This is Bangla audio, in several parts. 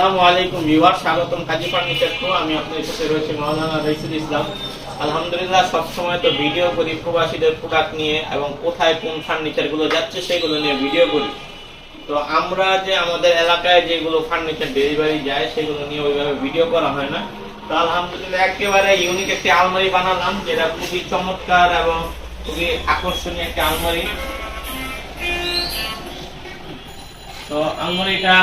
আসসালামু আলাইকুম ভিউয়ার স্বাগতম কাজী ফার্নিচার টু। আমি আপনার সাথে রয়েছে মাওলানা রইসুল ইসলাম। আলহামদুলিল্লাহ, সবসময় তো ভিডিও করি প্রবাসীদের প্রোডাক্ট নিয়ে এবং কোথায় কোন ফার্নিচারগুলো যাচ্ছে সেগুলো নিয়ে ভিডিও করি। তো আমরা যে আমাদের এলাকায় যেগুলো ফার্নিচার ডেলিভারি যায়, সেগুলো নিয়ে ওইভাবে ভিডিও করা হয় না। তো আলহামদুলিল্লাহ, একেবারে ইউনিক একটি আলমারি বানালাম, যেটা খুবই চমৎকার এবং খুবই আকর্ষণীয় একটি আলমারি। তো আলমারিটা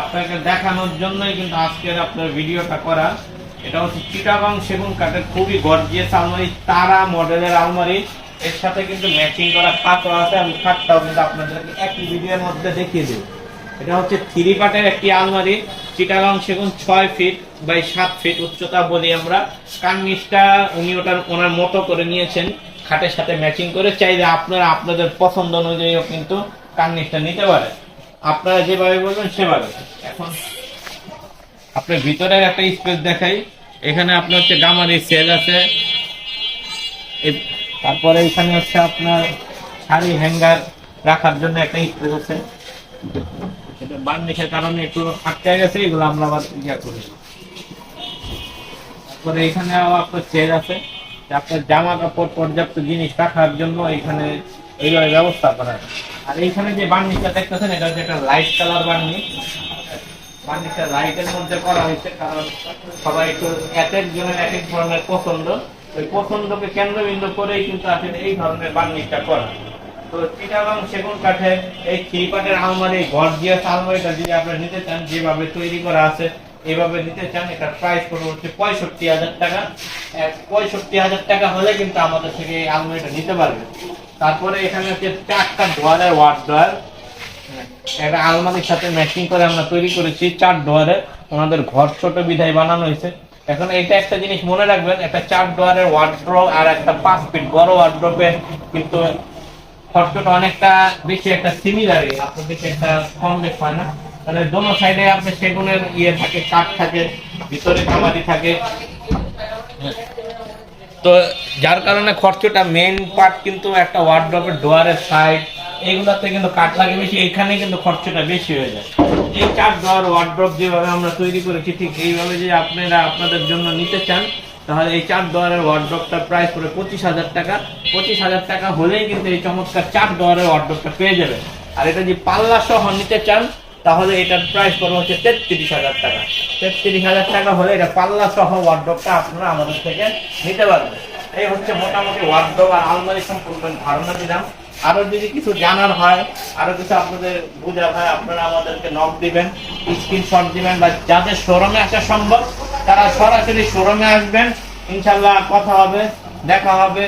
আপনাকে দেখানোর জন্যই কিন্তু আজকের আপনার ভিডিওটা করা। এটা হচ্ছে চিটাগাং সেগুন কাঠের খুবই গর্জিয়াস আলমারি, তারা মডেলের আলমারি। এর সাথে কিন্তু ম্যাচিং করা খাটও আছে, আমি খাটটাও কিন্তু আপনাদেরকে একই ভিডিওর মধ্যে দেখিয়ে দেব। এটা হচ্ছে থ্রি পার্টের একটি আলমারি, চিটাগাং সেগুন ছয় ফিট বাই সাত ফিট উচ্চতা বলি আমরা। কার্নিশটা উনি ওটার, ওনার মতো করে নিয়েছেন, খাটের সাথে ম্যাচিং করে। চাইলে আপনারা আপনাদের পছন্দ অনুযায়ীও কিন্তু কার্নিশটা নিতে পারেন। আপনারা যেভাবে বলবেন, সেভাবে। এখন আপনার ভিতরের একটা স্পেস দেখাই। এখানে আপনার হচ্ছে গামারি সেল আছে। তারপরে এখানে হচ্ছে আপনার শাড়ি হ্যাঙ্গার রাখার জন্য একটা স্পেস আছে। এটা বার্নিশের কারণে একটু আটকে গেছে, এগুলো আমরা আবার ইয়া করি। তারপরে এখানে আপনার চেয়ার আছে। আপনার জামা কাপড় পর্যাপ্ত জিনিস রাখার জন্য এখানে এইভাবে ব্যবস্থা করা। আছে। আর এইখানে যে বার্নিশটা দেখতেছেন, এটা হচ্ছে একটা লাইট কালার বার্নিশ। বার্নিশটা লাইটের মধ্যে করা হয়েছে, কারণ সবাই এক একজনের এক এক ধরনের পছন্দ। ওই পছন্দকে কেন্দ্রবিন্দু করেই কিন্তু আসলে এই ধরনের বার্নিশটা করা। তো চিটাগাং সেগুন এই আলমারি গর্জিয়াস আলমারিটা যদি আপনারা নিতে চান, যেভাবে তৈরি করা আছে, এভাবে নিতে চান, এটা প্রাইস পড়বে হচ্ছে পঁয়ষট্টি হাজার টাকা। পঁয়ষট্টি হাজার টাকা হলে কিন্তু আমাদের থেকে এই আলমারিটা নিতে পারবে তারপরে এখানে হচ্ছে চারটা ডোয়ারের ওয়ার্ড ডোয়ার একটা আলমারির সাথে ম্যাচিং করে আমরা তৈরি করেছি চার ডোয়ারে ওনাদের ঘর ছোট বিধায় বানানো হয়েছে। এখন এটা একটা জিনিস মনে রাখবেন, একটা চার ডোয়ারের ওয়ার্ড্রপ আর একটা পাঁচ ফিট বড় ওয়ার্ড্রপে কিন্তু খরচটা অনেকটা বেশি, একটা সিমিলারই আপনার বেশি একটা কম বেশ হয় না? তাহলে দোনো সাইডে আপনার সেগুনের ইয়ে থাকে, কাঠ থাকে, ভিতরে কামারি থাকে। তো যার কারণে খরচটা মেন পার্ট কিন্তু একটা ওয়ার্ড্রপের ডোয়ারের সাইড এইগুলাতে কিন্তু কাঠ লাগে বেশি এখানে কিন্তু খরচটা বেশি হয়ে যায়। এই চার ডোয়ার ওয়ার্ড্রপ যেভাবে আমরা তৈরি করেছি, ঠিক এইভাবে যে আপনারা আপনাদের জন্য নিতে চান, তাহলে এই চার ডোয়ারের ওয়ার্ড্রপটা প্রাইস পড়ে পঁচিশ হাজার টাকা। পঁচিশ হাজার টাকা হলেই কিন্তু এই চমৎকার চার ডোয়ারের ওয়ার্ড্রপটা পেয়ে যাবেন। আর এটা যে পাল্লা সহ নিতে চান তাহলে এটার প্রাইস পড়বে হচ্ছে তেত্রিশ হাজার টাকা। তেত্রিশ হাজার টাকা হলে এটা পাল্লা সহ ওয়ার্ড্রপটা আপনারা আমাদের থেকে নিতে পারবেন। এই হচ্ছে মোটামুটি ওয়ার্ড্রপ আর আলমারি সম্পর্কে ধারণা দিলাম। আরও যদি কিছু জানার হয়, আরও কিছু আপনাদের বোঝার হয়, আপনারা আমাদেরকে নক দিবেন স্ক্রিনশট দিবেন বা যাদের শোরুমে আসা সম্ভব, তারা সরাসরি শোরুমে আসবেন। ইনশাল্লাহ কথা হবে, দেখা হবে,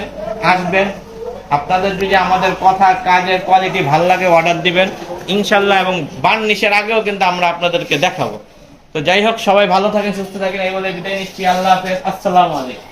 আসবেন। আপনাদের যদি আমাদের কথা, কাজের কোয়ালিটি ভালো লাগে অর্ডার দিবেন, ইনশাল্লাহ এবং বান নিশের আগেও কিন্তু আমরা আপনাদেরকে দেখাবো। তো যাই হোক, সবাই ভালো থাকেন, সুস্থ থাকেন, এই বলে বিদায় নিচ্ছি। আল্লাহ হাফেজ। আসসালামু আলাইকুম।